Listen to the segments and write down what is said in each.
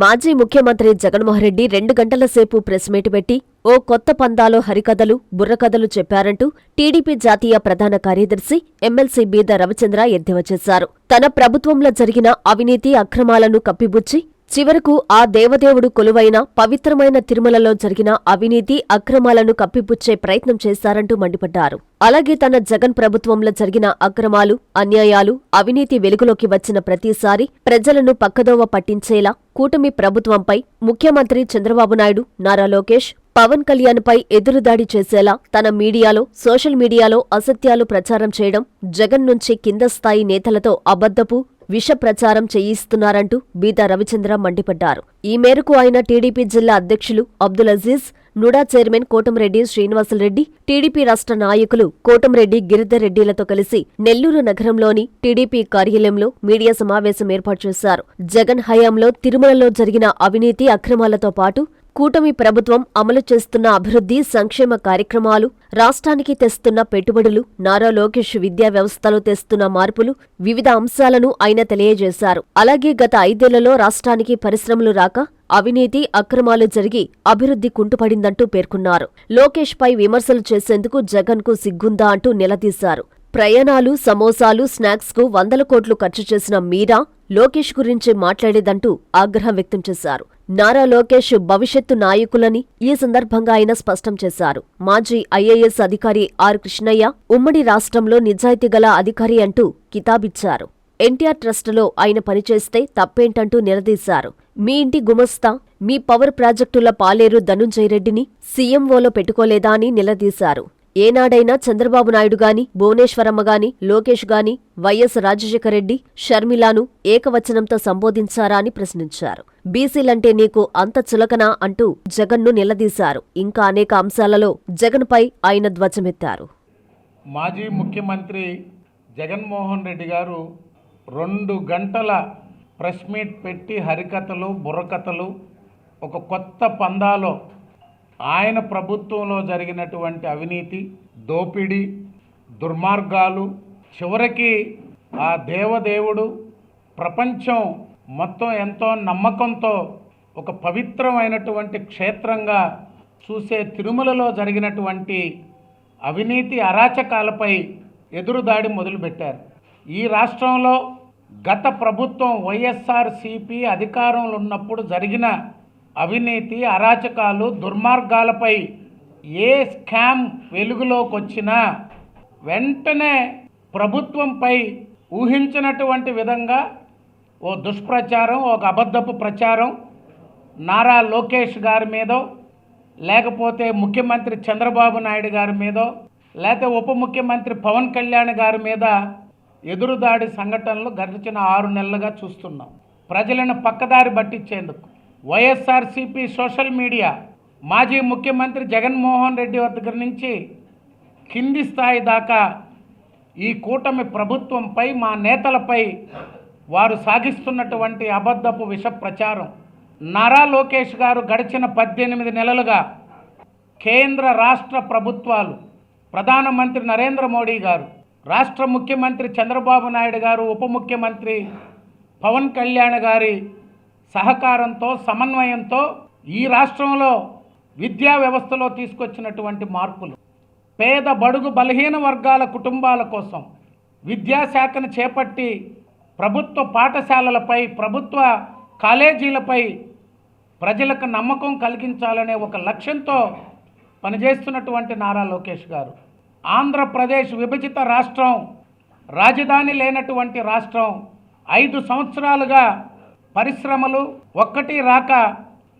మాజీ ముఖ్యమంత్రి జగన్మోహన్ రెడ్డి రెండు గంటల సేపు ప్రెస్ మీట్ పెట్టి ఓ కొత్త పందాలో హరికథలు బుర్రకథలు చెప్పారంటూ టీడీపీ జాతీయ ప్రధాన కార్యదర్శి ఎమ్మెల్సీ బీద రవిచంద్ర ఎద్దేవా చేశారు. తన ప్రభుత్వంలో జరిగిన అవినీతి అక్రమాలను కప్పిబుచ్చి చివరకు ఆ దేవదేవుడు కొలువైన పవిత్రమైన తిరుమలలో జరిగిన అవినీతి అక్రమాలను కప్పిపుచ్చే ప్రయత్నం చేశారంటూ మండిపడ్డారు. అలాగే తన జగన్ ప్రభుత్వంలో జరిగిన అక్రమాలు అన్యాయాలు అవినీతి వెలుగులోకి వచ్చిన ప్రతిసారి ప్రజలను పక్కదోవ పట్టించేలా కూటమి ప్రభుత్వంపై ముఖ్యమంత్రి చంద్రబాబు నాయుడు నారా లోకేష్ పవన్ కళ్యాణ్పై ఎదురుదాడి చేసేలా తన మీడియాలో సోషల్ మీడియాలో అసత్యాలు ప్రచారం చేయడం జగన్ నుంచి కింద స్థాయి నేతలతో అబద్ధపు విష ప్రచారం చేయిస్తున్నారంటూ బీదా రవిచంద్ర మండిపడ్డారు. ఈ మేరకు ఆయన టీడీపీ జిల్లా అధ్యక్షులు Abdul Aziz NUDA chairman Kotamreddy Srinivasareddy TDP రాష్ట్ర నాయకులు కోటంరెడ్డి గిరిధర్రెడ్డిలతో కలిసి నెల్లూరు నగరంలోని టీడీపీ కార్యాలయంలో మీడియా సమావేశం ఏర్పాటు చేశారు. జగన్ హయాంలో తిరుమలలో జరిగిన అవినీతి అక్రమాలతో పాటు కూటమి ప్రభుత్వం అమలు చేస్తున్న అభివృద్ధి సంక్షేమ కార్యక్రమాలు రాష్ట్రానికి తెస్తున్న పెట్టుబడులు నారా లోకేష్ విద్యా వ్యవస్థలో తెస్తున్న మార్పులు వివిధ అంశాలను ఆయన తెలియజేశారు. అలాగే గత ఐదేళ్ళలో రాష్ట్రానికి పరిశ్రమలు రాక అవినీతి అక్రమాలు జరిగి అభివృద్ధి కుంటుపడిందంటూ పేర్కొన్నారు. లోకేష్ పై విమర్శలు చేసేందుకు జగన్కు సిగ్గుందా అంటూ నిలదీశారు. ప్రయాణాలు సమోసాలు స్నాక్స్కు వందల కోట్లు ఖర్చు చేసిన మీరా లోకేష్ గురించి మాట్లాడేదంటూ ఆగ్రహం వ్యక్తం చేశారు. నారా లోకేష్ భవిష్యత్తు నాయకులని ఈ సందర్భంగా ఆయన స్పష్టం చేశారు. మాజీ ఐఏఎస్ అధికారి ఆర్ కృష్ణయ్య ఉమ్మడి రాష్ట్రంలో నిజాయితీగల అధికారి అంటూ కితాబిచ్చారు. ఎన్టీఆర్ ట్రస్టులో ఆయన పనిచేస్తే తప్పేంటంటూ నిలదీశారు. మీ ఇంటి గుమస్తా మీ పవర్ ప్రాజెక్టుల పాలేరు ధనుంజయరెడ్డిని సీఎంఓలో పెట్టుకోలేదా అని నిలదీశారు. ఏనాడైనా చంద్రబాబు నాయుడు గాని భువనేశ్వరమ్మ గాని లోకేష్ గాని వైఎస్ రాజశేఖర రెడ్డి షర్మిలాను ఏకవచనంతో సంబోధించారా అని ప్రశ్నించారు. బీసీలంటే నీకు అంత చులకనా అంటూ జగన్ను నిలదీశారు. ఇంకా అనేక అంశాలలో జగన్పై ఆయన ధ్వజమెత్తారు. మాజీ ముఖ్యమంత్రి జగన్మోహన్ రెడ్డి గారు రెండు గంటల ప్రెస్ మీట్ పెట్టి హరికథలు బుర్రకథలు ఒక కొత్త పందాలో ఆయన ప్రభుత్వంలో జరిగినటువంటి అవినీతి దోపిడీ దుర్మార్గాలు చివరికి ఆ దేవదేవుడు ప్రపంచం మొత్తం ఎంతో నమ్మకంతో ఒక పవిత్రమైనటువంటి క్షేత్రంగా చూసే తిరుమలలో జరిగినటువంటి అవినీతి అరాచకాలపై ఎదురుదాడి మొదలుపెట్టారు. ఈ రాష్ట్రంలో గత ప్రభుత్వం వైఎస్ఆర్సిపి అధికారంలో ఉన్నప్పుడు జరిగిన అవినీతి అరాచకాలు దుర్మార్గాలపై ఏ స్కామ్ వెలుగులోకి వచ్చినా వెంటనే ప్రభుత్వంపై ఊహించినటువంటి విధంగా ఓ దుష్ప్రచారం ఒక అబద్ధపు ప్రచారం నారా లోకేష్ గారి మీదో లేకపోతే ముఖ్యమంత్రి చంద్రబాబు నాయుడు గారి మీదో లేకపోతే ఉప ముఖ్యమంత్రి పవన్ కళ్యాణ్ గారి మీద ఎదురుదాడి సంఘటనలు గడిచిన ఆరు నెలలుగా చూస్తున్నాం. ప్రజలను పక్కదారి పట్టించేందుకు వైఎస్ఆర్సీపీ సోషల్ మీడియా మాజీ ముఖ్యమంత్రి జగన్మోహన్ రెడ్డి దగ్గర నుంచి కింది స్థాయి దాకా ఈ కూటమి ప్రభుత్వంపై మా నేతలపై వారు సాగిస్తున్నటువంటి అబద్ధపు విష ప్రచారం. నారా లోకేష్ గారు గడిచిన పద్దెనిమిది నెలలుగా కేంద్ర రాష్ట్ర ప్రభుత్వాలు ప్రధానమంత్రి నరేంద్ర మోడీ గారు రాష్ట్ర ముఖ్యమంత్రి చంద్రబాబు నాయుడు గారు ఉప ముఖ్యమంత్రి పవన్ కళ్యాణ్ గారి సహకారంతో సమన్వయంతో ఈ రాష్ట్రంలో విద్యా వ్యవస్థలో తీసుకొచ్చినటువంటి మార్పులు పేద బడుగు బలహీన వర్గాల కుటుంబాల కోసం విద్యాశాఖను చేపట్టి ప్రభుత్వ పాఠశాలలపై ప్రభుత్వ కాలేజీలపై ప్రజలకు నమ్మకం కలిగించాలనే ఒక లక్ష్యంతో పనిచేస్తున్నటువంటి నారా లోకేష్ గారు. ఆంధ్రప్రదేశ్ విభజిత రాష్ట్రం రాజధాని లేనటువంటి రాష్ట్రం ఐదు సంవత్సరాలుగా పరిశ్రమలు ఒక్కటి రాక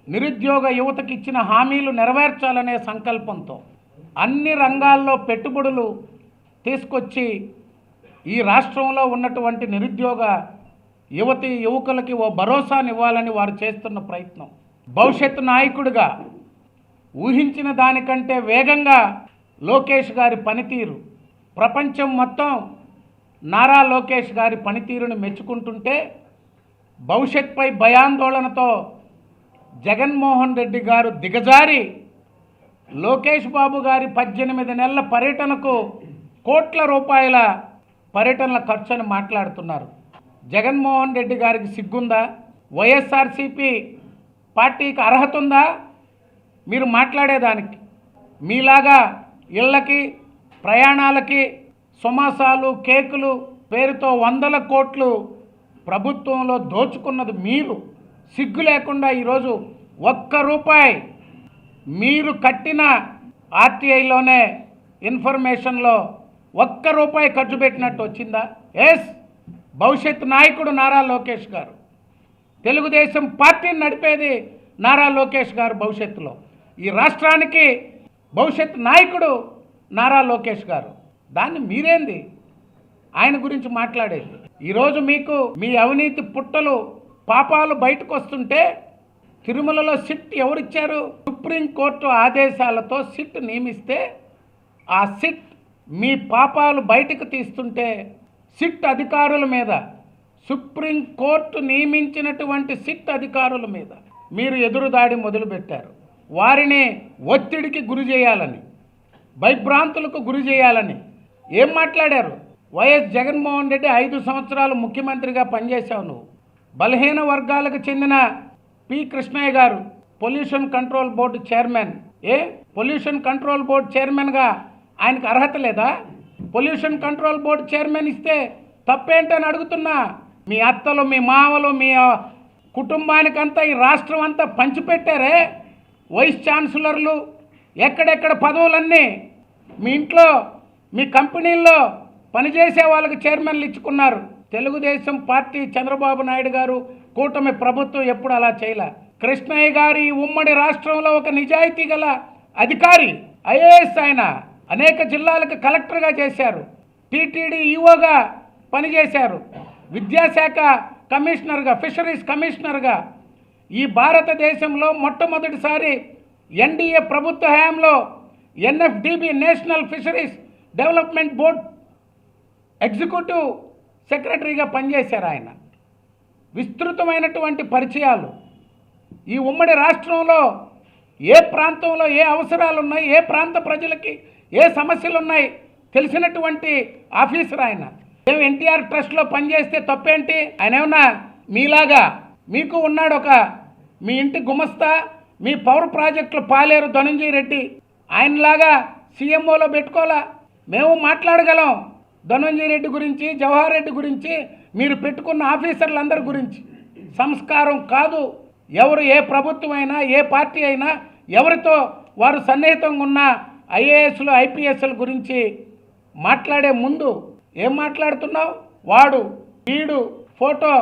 నిరుద్యోగ యువతకి ఇచ్చిన హామీలు నెరవేర్చాలనే సంకల్పంతో అన్ని రంగాల్లో పెట్టుబడులు తీసుకొచ్చి ఈ రాష్ట్రంలో ఉన్నటువంటి నిరుద్యోగ యువతి యువకులకి ఓ భరోసానివ్వాలని వారు చేస్తున్న ప్రయత్నం. భవిష్యత్తు నాయకుడిగా ఊహించిన దానికంటే వేగంగా లోకేష్ గారి పనితీరు ప్రపంచం మొత్తం నారా లోకేష్ గారి పనితీరును మెచ్చుకుంటుంటే భవిష్యత్పై భయాందోళనతో జగన్మోహన్ రెడ్డి గారు దిగజారి లోకేష్ బాబు గారి పద్దెనిమిది నెలల పర్యటనకు కోట్ల రూపాయల పర్యటనల ఖర్చు అని మాట్లాడుతున్నారు. జగన్మోహన్ రెడ్డి గారికి సిగ్గుందా? వైఎస్ఆర్సీపీ పార్టీకి అర్హత ఉందా మీరు మాట్లాడేదానికి మీలాగా ఇళ్ళకి ప్రయాణాలకి సుమాసాలు కేకులు పేరుతో వందల కోట్లు ప్రభుత్వంలో దోచుకున్నది మీరు. సిగ్గు లేకుండా ఈరోజు ఒక్క రూపాయి మీరు కట్టిన ఆర్టీఐలోనే ఇన్ఫర్మేషన్లో ఒక్క రూపాయి ఖర్చు పెట్టినట్టు వచ్చిందా? ఎస్ భవిష్యత్ నాయకుడు నారా లోకేష్ గారు. తెలుగుదేశం పార్టీని నడిపేది నారా లోకేష్ గారు భవిష్యత్తులో. ఈ రాష్ట్రానికి భవిష్యత్ నాయకుడు నారా లోకేష్ గారు. దాన్ని మీరేంది? ఆయన గురించి మాట్లాడేది. ఈరోజు మీకు మీ అవినీతి పుట్టలు పాపాలు బయటకు వస్తుంటే తిరుమలలో సిట్ ఎవరిచ్చారు? సుప్రీంకోర్టు ఆదేశాలతో సిట్ నియమిస్తే ఆ సిట్ మీ పాపాలు బయటకు తీస్తుంటే సిట్ అధికారుల మీద సుప్రీంకోర్టు నియమించినటువంటి సిట్ అధికారుల మీద మీరు ఎదురుదాడి మొదలుపెట్టారు. వారిని ఒత్తిడికి గురి చేయాలని భయభ్రాంతులకు గురి చేయాలని ఏం మాట్లాడారు? వైఎస్ జగన్మోహన్ రెడ్డి ఐదు సంవత్సరాలు ముఖ్యమంత్రిగా పనిచేశావు నువ్వు. బలహీన వర్గాలకు చెందిన P. Krishnaiah garu pollution control board chairman. ఏ? పొల్యూషన్ కంట్రోల్ బోర్డు చైర్మన్గా ఆయనకు అర్హత లేదా? పొల్యూషన్ కంట్రోల్ బోర్డు చైర్మన్ ఇస్తే తప్పేంటని అడుగుతున్నా. మీ అత్తలు మీ మామలు మీ కుటుంబానికంతా ఈ రాష్ట్రం అంతా పంచిపెట్టారే? వైస్ ఛాన్సలర్లు ఎక్కడెక్కడ పదవులన్నీ మీ ఇంట్లో మీ కంపెనీల్లో పనిచేసే వాళ్ళకి చైర్మన్లు ఇచ్చుకున్నారు. తెలుగుదేశం పార్టీ చంద్రబాబు నాయుడు గారు కూటమి ప్రభుత్వం ఎప్పుడు అలా చేయలే. కృష్ణయ్య గారి ఉమ్మడి రాష్ట్రంలో ఒక నిజాయితీ గల అధికారి ఐఏఎస్ ఆయన అనేక జిల్లాలకు కలెక్టర్గా చేశారు. టీటీడీ ఈఓగా పనిచేశారు. విద్యాశాఖ కమిషనర్గా ఫిషరీస్ కమిషనర్గా. ఈ భారతదేశంలో మొట్టమొదటిసారి ఎన్డీఏ ప్రభుత్వ హయాంలో NFDB national fisheries development board executive సెక్రటరీగా పనిచేశారు ఆయన. విస్తృతమైనటువంటి పరిచయాలు. ఈ ఉమ్మడి రాష్ట్రంలో ఏ ప్రాంతంలో ఏ అవసరాలు ఉన్నాయి ఏ ప్రాంత ప్రజలకి ఏ సమస్యలు ఉన్నాయి తెలిసినటువంటి ఆఫీసర్ ఆయన. మేము ఎన్టీఆర్ ట్రస్ట్లో పనిచేస్తే తప్పేంటి? ఆయన ఏమన్నా మీలాగా మీకు ఉన్నాడు ఒక మీ ఇంటి గుమస్తా మీ పవర్ ప్రాజెక్టులు పాలేరు ధనుంజయ రెడ్డి. ఆయనలాగా సీఎంఓలో పెట్టుకోవాలా? మేము మాట్లాడగలం. ధనంజయ రెడ్డి గురించి జవహర్ రెడ్డి గురించి మీరు పెట్టుకున్న ఆఫీసర్లందరి గురించి. సంస్కారం కాదు. ఎవరు ఏ ప్రభుత్వం అయినా ఏ పార్టీ అయినా ఎవరితో వారు సన్నిహితంగా ఉన్న ఐఏఎస్లు ఐపీఎస్ల గురించి మాట్లాడే ముందు ఏం మాట్లాడుతున్నావు? వాడు వీడు ఫోటో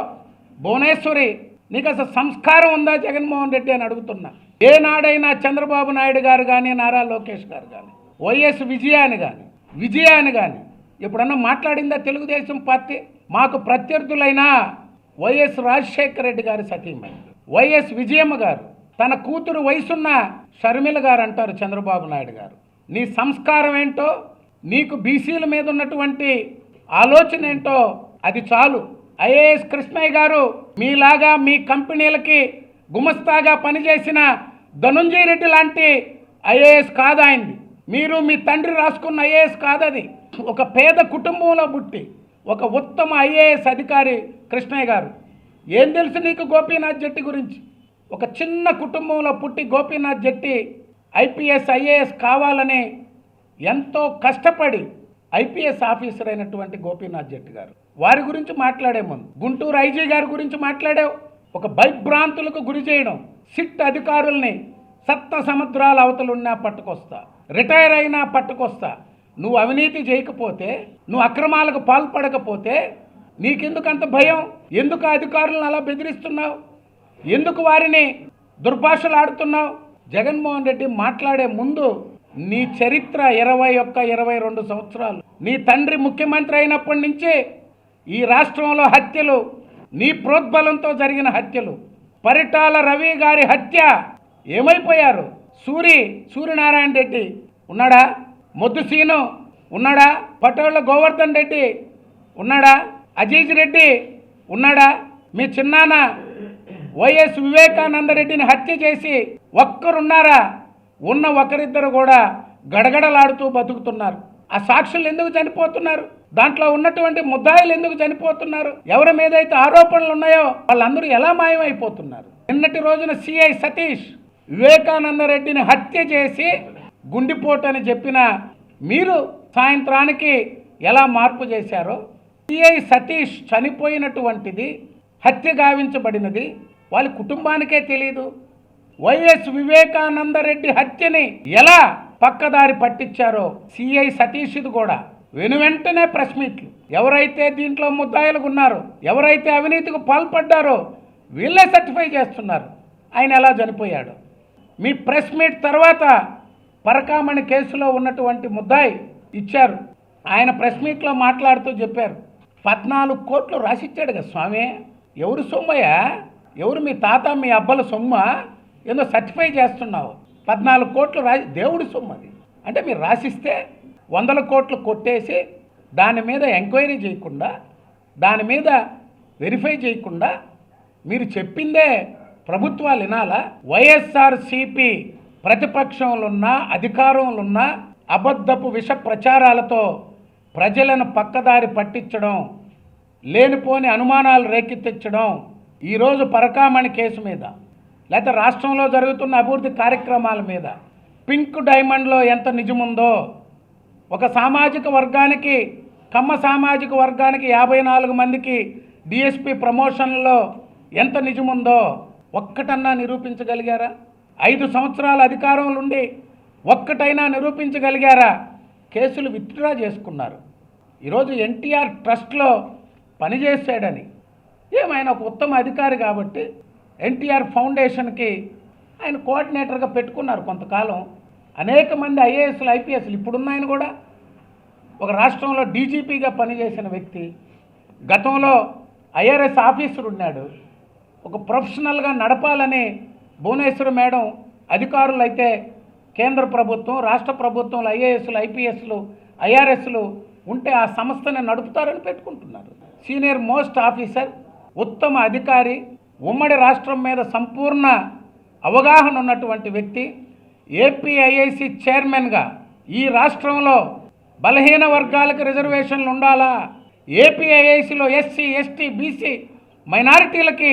భువనేశ్వరి నీకు అసలు సంస్కారం ఉందా జగన్మోహన్ రెడ్డి అని అడుగుతున్నా. ఏనాడైనా చంద్రబాబు నాయుడు గారు కానీ నారా లోకేష్ గారు కానీ వైఎస్ విజయాని కానీ విజయాని కానీ ఎప్పుడన్నా మాట్లాడిందా తెలుగుదేశం పార్టీ? మాకు ప్రత్యర్థులైన వైఎస్ రాజశేఖర రెడ్డి గారి సతీమణి వైఎస్ విజయమ్మ గారు తన కూతురు వయసున్న షర్మిల గారు అంటారు చంద్రబాబు నాయుడు గారు. నీ సంస్కారం ఏంటో నీకు బీసీల మీద ఉన్నటువంటి ఆలోచన ఏంటో అది చాలు. ఐఏఎస్ కృష్ణయ్య గారు మీలాగా మీ కంపెనీలకి గుమస్తాగా పనిచేసిన ధనుంజయ రెడ్డి లాంటి ఐఏఎస్ కాదు ఆయనది. మీరు మీ తండ్రి రాసుకున్న ఐఏఎస్ కాదది. ఒక పేద కుటుంబంలో పుట్టి ఒక ఉత్తమ ఐఏఎస్ అధికారి కృష్ణయ్య గారు ఏం తెలుసు నీకు గోపీనాథ్ జట్టి గురించి? ఒక చిన్న కుటుంబంలో పుట్టి గోపీనాథ్ జట్టి ఐపీఎస్ ఐఏఎస్ కావాలని ఎంతో కష్టపడి ఐపీఎస్ ఆఫీసర్ అయినటువంటి గోపీనాథ్ జట్టి గారు. వారి గురించి మాట్లాడే ముందు గుంటూరు ఐజీ గారి గురించి మాట్లాడావు? ఒక భయభ్రాంతులకు గురి చేయడం సిట్ అధికారుల్ని సప్త సముద్రాల అవతలున్నా పట్టుకొస్తా రిటైర్ అయినా పట్టుకొస్తా నువ్వు అవినీతి చేయకపోతే నువ్వు అక్రమాలకు పాల్పడకపోతే నీకెందుకు అంత భయం? ఎందుకు అధికారులను అలా బెదిరిస్తున్నావు? ఎందుకు వారిని దుర్భాషలాడుతున్నావు? జగన్మోహన్ రెడ్డి మాట్లాడే ముందు నీ చరిత్ర ఇరవై ఒక్క ఇరవై రెండు సంవత్సరాలు. నీ తండ్రి ముఖ్యమంత్రి అయినప్పటి నుంచి ఈ రాష్ట్రంలో హత్యలు నీ ప్రోద్బలంతో జరిగిన హత్యలు పరిటాల రవి గారి హత్య ఏమైపోయారు? సూరి సూర్యనారాయణ రెడ్డి ఉన్నాడా? మొద్దుసీను ఉన్నాడా? పటోళ్ళ గోవర్ధన్ రెడ్డి ఉన్నాడా? అజీజ్ రెడ్డి ఉన్నాడా? మీ చిన్నాన్న వైఎస్ వివేకానంద రెడ్డిని హత్య చేసి ఒక్కరున్నారా? ఉన్న ఒకరిద్దరు కూడా గడగడలాడుతూ బతుకుతున్నారు. ఆ సాక్షులు ఎందుకు చనిపోతున్నారు? దాంట్లో ఉన్నటువంటి ముద్దాయిలు ఎందుకు చనిపోతున్నారు? ఎవరి మీద అయితే ఆరోపణలు ఉన్నాయో వాళ్ళందరూ ఎలా మాయమైపోతున్నారు? నిన్నటి రోజున సిఐ సతీష్ వివేకానంద రెడ్డిని హత్య చేసి గుండిపోటు అని చెప్పిన మీరు సాయంత్రానికి ఎలా మార్పు చేశారో సిఐ సతీష్ చనిపోయినటువంటిది హత్య గావించబడినది వాళ్ళ కుటుంబానికే తెలియదు వైఎస్ వివేకానంద రెడ్డి హత్యని ఎలా పక్కదారి పట్టించారో సిఐ సతీష్ది కూడా. వెను వెంటనే ప్రెస్ మీట్లు. ఎవరైతే దీంట్లో ముద్దాయిలుగా ఉన్నారో ఎవరైతే అవినీతికి పాల్పడ్డారో వీళ్ళే సర్టిఫై చేస్తున్నారు. ఆయన ఎలా చనిపోయాడు? మీ ప్రెస్ మీట్ తర్వాత పరకామణి కేసులో ఉన్నటువంటి ముద్దాయి ఇచ్చారు. ఆయన ప్రెస్ మీట్లో మాట్లాడుతూ చెప్పారు పద్నాలుగు కోట్లు రాసిచ్చాడు కదా స్వామి. ఎవరు సొమ్మయ్య? ఎవరు మీ తాత మీ అబ్బల సొమ్మ? ఏదో సర్టిఫై చేస్తున్నావు. పద్నాలుగు కోట్లు రాసి దేవుడి సొమ్ము అది. అంటే మీరు రాసిస్తే వందల కోట్లు కొట్టేసి దాని మీద ఎంక్వైరీ చేయకుండా దాని మీద వెరిఫై చేయకుండా మీరు చెప్పిందే ప్రభుత్వాలు వినాలా? వైఎస్ఆర్సిపి ప్రతిపక్షంలోన్నా అధికారంలోన్నా అబద్ధపు విష ప్రచారాలతో ప్రజలను పక్కదారి పట్టించడం లేనిపోని అనుమానాలు రేకెత్తించడం ఈరోజు పరకామణి కేసు మీద లేకపోతే రాష్ట్రంలో జరుగుతున్న అభివృద్ధి కార్యక్రమాల మీద. పింక్ డైమండ్లో ఎంత నిజముందో ఒక సామాజిక వర్గానికి కమ్మ సామాజిక వర్గానికి యాభై నాలుగు మందికి డిఎస్పి ప్రమోషన్లో ఎంత నిజముందో ఒక్కటన్నా నిరూపించగలిగారా? ఐదు సంవత్సరాల అధికారంలో ఉండి ఒక్కటైనా నిరూపించగలిగారా? కేసులు విత్డ్రా చేసుకున్నారు. ఈరోజు ఎన్టీఆర్ ట్రస్ట్లో పనిచేశాడని. ఏమైనా ఒక ఉత్తమ అధికారి కాబట్టి ఎన్టీఆర్ ఫౌండేషన్కి ఆయన కోఆర్డినేటర్గా పెట్టుకున్నారు కొంతకాలం. అనేక మంది ఐఏఎస్లు ఐపీఎస్లు ఇప్పుడున్న ఆయన కూడా. ఒక రాష్ట్రంలో డీజీపీగా పనిచేసిన వ్యక్తి. గతంలో ఐఆర్ఎస్ ఆఫీసర్ ఉన్నాడు. ఒక ప్రొఫెషనల్గా నడపాలని భువనేశ్వర్ మేడం అధికారులు అయితే కేంద్ర ప్రభుత్వం రాష్ట్ర ప్రభుత్వంలో ఐఏఎస్లు ఐపీఎస్లు ఐఆర్ఎస్లు ఉంటే ఆ సంస్థని నడుపుతారని పెట్టుకుంటున్నారు. సీనియర్ మోస్ట్ ఆఫీసర్ ఉత్తమ అధికారి ఉమ్మడి రాష్ట్రం మీద సంపూర్ణ అవగాహన ఉన్నటువంటి వ్యక్తి ఏపీఐఐసి చైర్మన్గా ఈ రాష్ట్రంలో బలహీన వర్గాలకు రిజర్వేషన్లు ఉండాలా? ఏపీఐఐసిలో ఎస్సీ ఎస్టీ బీసీ మైనారిటీలకి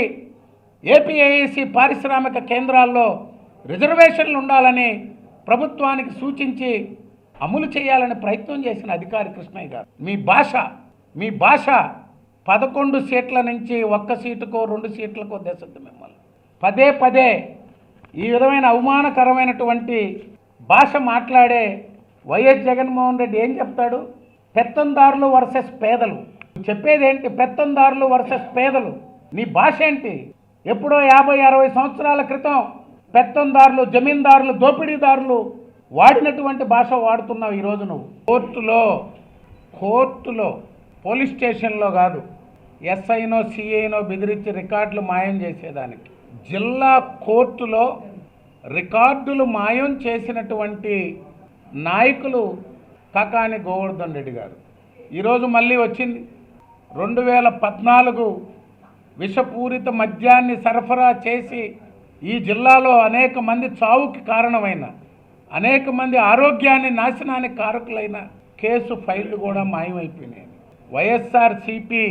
ఏపీఐఐసి పారిశ్రామిక కేంద్రాల్లో రిజర్వేషన్లు ఉండాలని ప్రభుత్వానికి సూచించి అమలు చేయాలని ప్రయత్నం చేసిన అధికారి కృష్ణయ్య గారు. మీ భాష మీ భాష పదకొండు సీట్ల నుంచి ఒక్క సీటుకో రెండు సీట్లకో దేశద్దు మిమ్మల్ని. పదే పదే ఈ విధమైన అవమానకరమైనటువంటి భాష మాట్లాడే వైఎస్ జగన్మోహన్ రెడ్డి ఏం చెప్తాడు? పెత్తందారులు వర్సెస్ పేదలు. చెప్పేది ఏంటి పెత్తందారులు వర్సెస్ పేదలు. నీ భాష ఏంటి? ఎప్పుడో యాభై అరవై సంవత్సరాల క్రితం పెత్తందారులు జమీందారులు దోపిడీదారులు వాడినటువంటి భాష వాడుతున్నావు ఈరోజు నువ్వు. కోర్టులో కోర్టులో పోలీస్ స్టేషన్లో కాదు ఎస్ఐనో సిఐనో బెదిరించి రికార్డులు మాయం చేసేదానికి. జిల్లా కోర్టులో రికార్డులు మాయం చేసినటువంటి నాయకులు కాకాని గోవర్ధన్ రెడ్డి గారు. ఈరోజు మళ్ళీ వచ్చింది. రెండు వేల పద్నాలుగు విషపూరిత మద్యాన్ని సరఫరా చేసి ఈ జిల్లాలో అనేక మంది చావుకి కారణమైన అనేక మంది ఆరోగ్యాన్ని నాశనానికి కారకులైన కేసు ఫైళ్ళు కూడా మాయమైపోయినాయి. వైఎస్ఆర్సిపి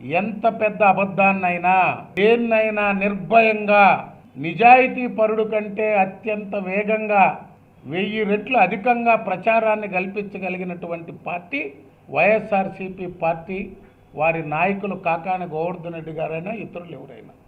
ఎంత పెద్ద అబద్ధాన్నైనా దేన్నైనా నిర్భయంగా నిజాయితీ పరుడు కంటే అత్యంత వేగంగా వెయ్యి రెట్లు అధికంగా ప్రచారాన్ని కల్పించగలిగినటువంటి పార్టీ వైఎస్ఆర్సిపి పార్టీ వారి నాయకులు కాకాని గోవర్ధన్ రెడ్డి గారైనా ఇతరులు ఎవరైనా.